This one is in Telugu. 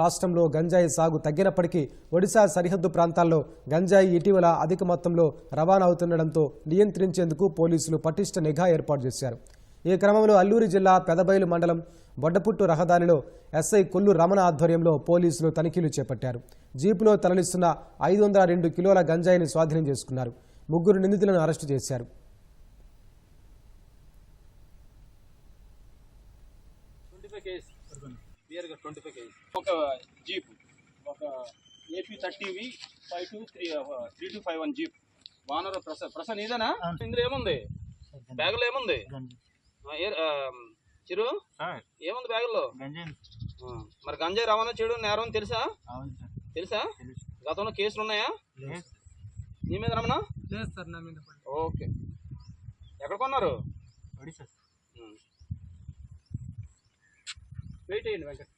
రాష్ట్రంలో గంజాయి సాగు తగ్గినప్పటికీ ఒడిశా సరిహద్దు ప్రాంతాల్లో గంజాయి ఇటీవల అధిక మొత్తంలో రవాణా అవుతుండడంతో నియంత్రించేందుకు పోలీసులు పటిష్ట నిఘా ఏర్పాటు చేశారు. ఈ క్రమంలో అల్లూరి జిల్లా పెదబైలు మండలం బొడ్డపుట్టు రహదారిలో ఎస్ఐ కొల్లు రమణ ఆధ్వర్యంలో పోలీసులు తనిఖీలు చేపట్టారు. జీపులో తరలిస్తున్న ఐదు వందల రెండు కిలోల గంజాయిని స్వాధీనం చేసుకున్నారు. ముగ్గురు నిందితులను అరెస్టు చేశారు. ట్వంటీ క్లియర్గా ట్వంటీ ఫైవ్ కేజీస్. ఒక జీప్ ఒక AP thirty V five two three three two five one jeep. వానర్ ప్రస ప్రసన్ ఇదేనా ఇందులో ఏముంది? బ్యాగులో ఏముంది? చిరు? ఏముంది బ్యాగులో? మరి గంజాయి రవాణా చేయడం నేరం తెలుసా? తెలుసా? గతంలో కేసులు ఉన్నాయా? నీ మీద రమణ లేదు సార్ నా మీద పడి. ఓకే. ఎక్కడ కొన్నారు? ఒడిశా వెయిట్ చేయండి వెంకట్